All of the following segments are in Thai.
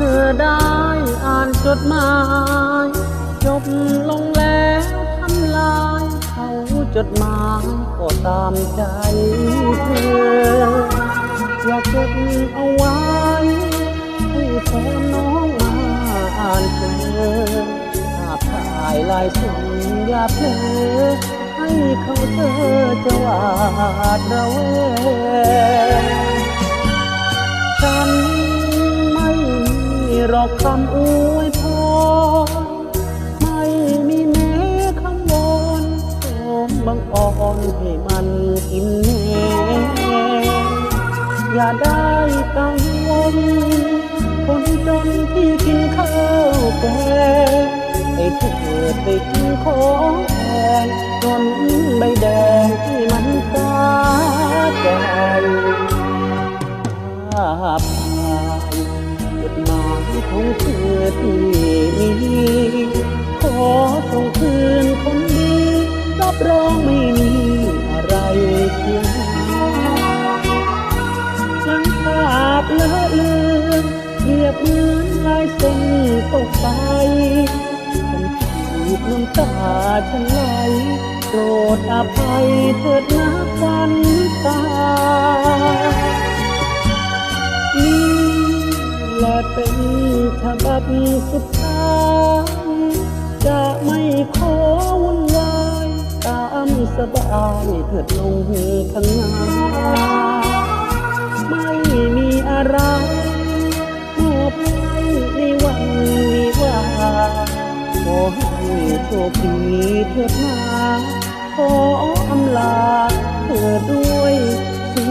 ธอได้อ่านจดหมาย จบลงแล้วทำลายเขาจดหมายก็ตามใจเธออยากเก็บเอาไว้ให้แฟนน้องมาอ่านเจอภาพถ่ายลายส้นอย่าเพลอให้เขาเธอจะหวาดระแวง หรอกคำอวยพรไม่มีแม้คำวอนโอมบังอ่อนให้มันกินแน่อย่าได้กังวลคนจนที่กินข้าวแกงให้เธอไปกินของแพงจนใบแดง ของเธอที่มีขอส่งคืนคนดีรับรองไม่มีอะไรเสียฉันภาพเลอะเลือนเรียบเหมือนลายเส้นตกไปฉันถูกน้ำตาฉันไหลโปรดอภัยเถิดนะวันตานี่ สุดท้ายจะไม่ขอวุ่นวายตามสบายเถิดลงข้างหน้าไม่มีอะไรมอบให้ในวันวิวาขอให้โชคดีเถิดนาขออำลาเธอด้วยสี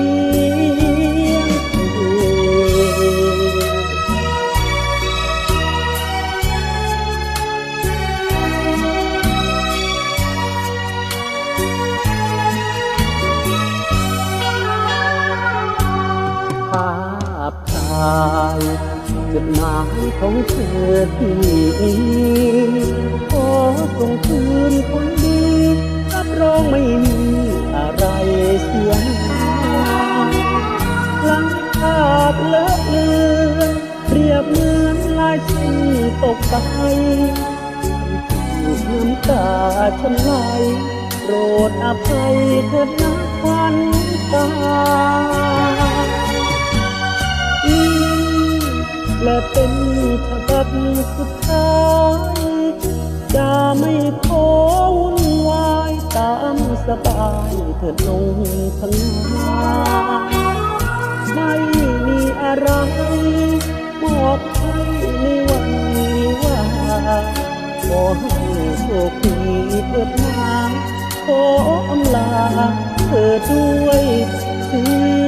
ดหมายของเธอที่มีขอส่งคืนคนดีรับรองไม่มีอะไรเสียหายหลังภาพเลอะเลือนเปรียบเหมือนลายเส้นตกไปถูกน้ำตาฉันไหลโปรดอภัยเถิดนะควันตา เป็นฉบับสุดท้ายจะไม่ขอวุ่นวายตามสบายเถิดลงพังหาไม่มีอะไรมอบให้ในวันวิวาห์ขอให้โชคดีเถิดนาขออำลาเธอด้วยเสีย